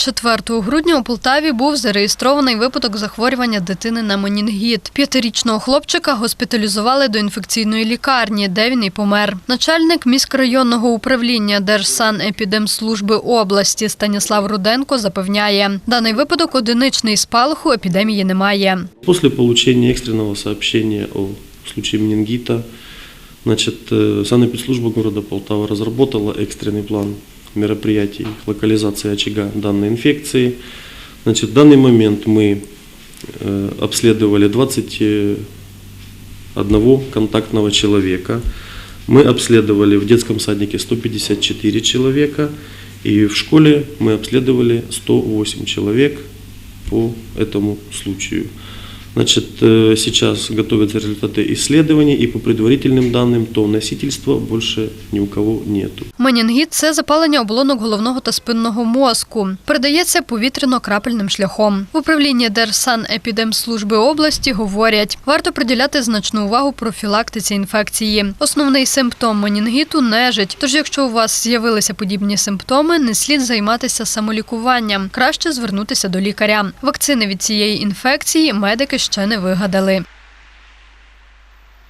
4 грудня у Полтаві був зареєстрований випадок захворювання дитини на менінгіт. П'ятирічного хлопчика госпіталізували до інфекційної лікарні, де він і помер. Начальник міськрайонного управління Держсанепідемслужби області Станіслав Руденко запевняє, даний випадок одиничний спалаху епідемії немає. После получения экстренного сообщения о случае менингита, значит, э, санэпидслужба города Полтава разработала экстренный план мероприятий локализации очага данной инфекции. Значит, в данный момент мы э, обследовали 21 контактного человека. Мы обследовали в детском садике 154 человека, и в школе мы обследовали 108 человек по этому случаю. Значит, э, сейчас готовятся результаты исследований, и по предварительным данным, то носительства больше ни у кого нету. Менінгіт – це запалення оболонок головного та спинного мозку. Передається повітряно-крапельним шляхом. В управлінні Держсанепідемслужби області говорять, варто приділяти значну увагу профілактиці інфекції. Основний симптом менінгіту – нежить. Тож, якщо у вас з'явилися подібні симптоми, не слід займатися самолікуванням. Краще звернутися до лікаря. Вакцини від цієї інфекції медики ще не вигадали.